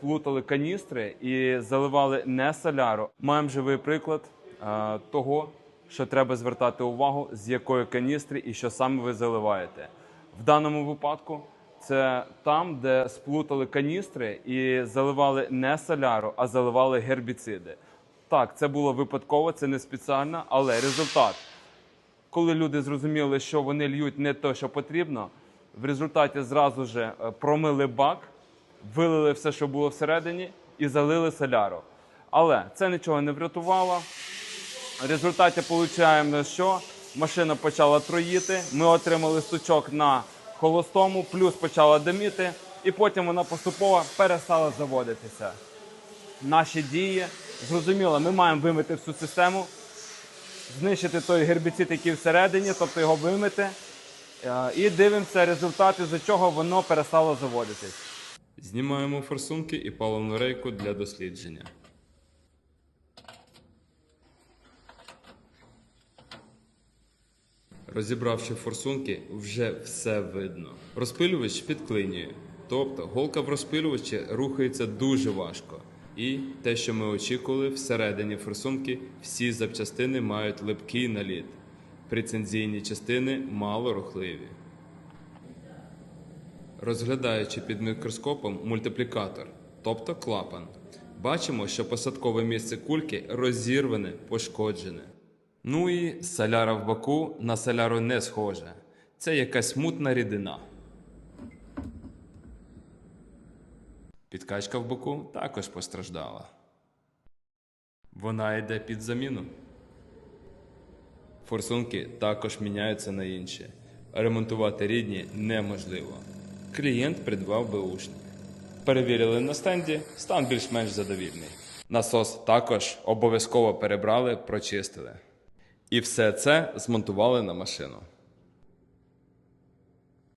сплутали каністри і заливали не соляру. Маємо живий приклад е, того, що треба звертати увагу, з якої каністри і що саме ви заливаєте. В даному випадку це там, де сплутали каністри і заливали не соляру, а заливали гербіциди. Так, це було випадково, це не спеціально, але результат коли люди зрозуміли, що вони льють не те, що потрібно, в результаті зразу же е, промили бак, вилили все, що було всередині, і залили соляру. Але це нічого не врятувало. В результаті отримуємо, що машина почала троїти, ми отримали стучок на холостому, плюс почала диміти, і потім вона поступово перестала заводитися. Наші дії зрозуміло, ми маємо вимити всю систему, знищити той гербіцид, який всередині, тобто його вимити. Е, І дивимося результати, з чого воно перестало заводитись. Знімаємо форсунки і паливну рейку для дослідження. Розібравши форсунки, вже все видно. Розпилювач підклинює, тобто голка в розпилювачі рухається дуже важко. І те, що ми очікували, всередині форсунки всі запчастини мають липкий наліт. Прецензійні частини мало рухливі. Розглядаючи під мікроскопом мультиплікатор, тобто клапан, бачимо, що посадкове місце кульки розірване, пошкоджене. Ну і соляра в боку на соляру не схожа. Це якась мутна рідина. Підкачка в боку також постраждала. Вона йде під заміну. Форсунки також міняються на інші. Ремонтувати рідні неможливо. Клієнт придбав беушник. Перевірили на стенді, стан більш-менш задовільний. Насос також обов'язково перебрали, прочистили. І все це змонтували на машину.